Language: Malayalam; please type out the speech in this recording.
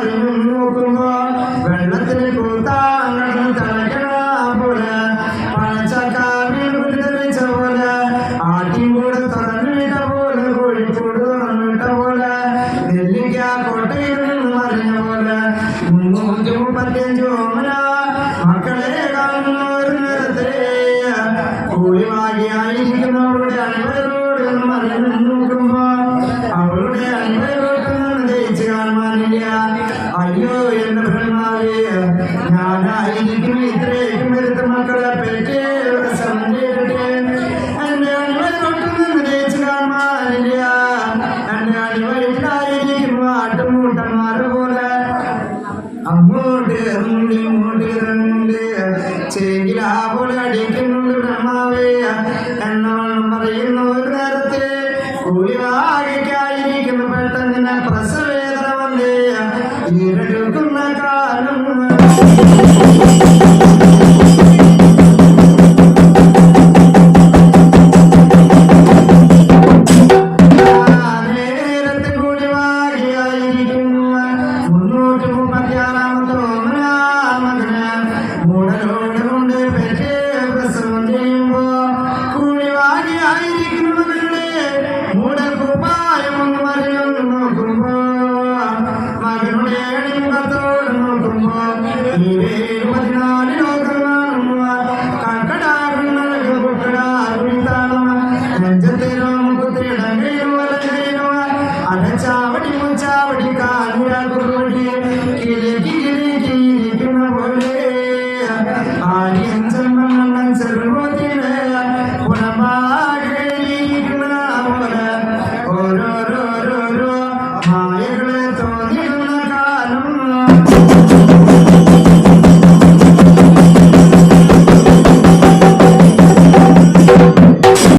മറിഞ്ഞു നോക്കുമ്പോ വെള്ളത്തിൽ കൂത്താങ്ങണം തിളക്കണ പോലെ പഴച്ചക്കാവിൽ കുരുതെറിച്ച പോലെ ആട്ടിൻകൂട് തുറന്നുവിട്ട പോലെ കോഴിക്കോട് പോലെ നെല്ലിക്ക കോട്ടയിൽ നിന്ന് മറിഞ്ഞ പോലെ. മുന്നൂറ്റി മുപ്പത്തിയഞ്ച് ഓമന മക്കളെ ഞാനായിരിക്കും ഇത്രയും വരുത്ത മക്കളെ പെറ്റേ സംജയിക്കട്ടെ എന്റെ അണിവരോട്ട് നിന്ന് ജയിച്ചു കാണുവാനില്ല എന്റെ അണിവരിലായിരിക്കും ആട്ടുമൂട്ടന്മാരെ പോലെ. അങ്ങോട്ട് ഇറങ്ങുന്നുണ്ട് ഇങ്ങോട്ട് ഇറങ്ങുന്നുണ്ട് ചേങ്കിലാ പോലെ അടിക്കുന്നുണ്ട് ബ്രഹ്മാവേ. എന്നവണ്ണം പറയുന്ന ഒരു നേരത്തെ കൂലിവാകിക്കായിരിക്കുന്നു പെട്ടെന്ന് പ്രസവേദന വന്നേ. ഇരടുക്കുന്ന കാലം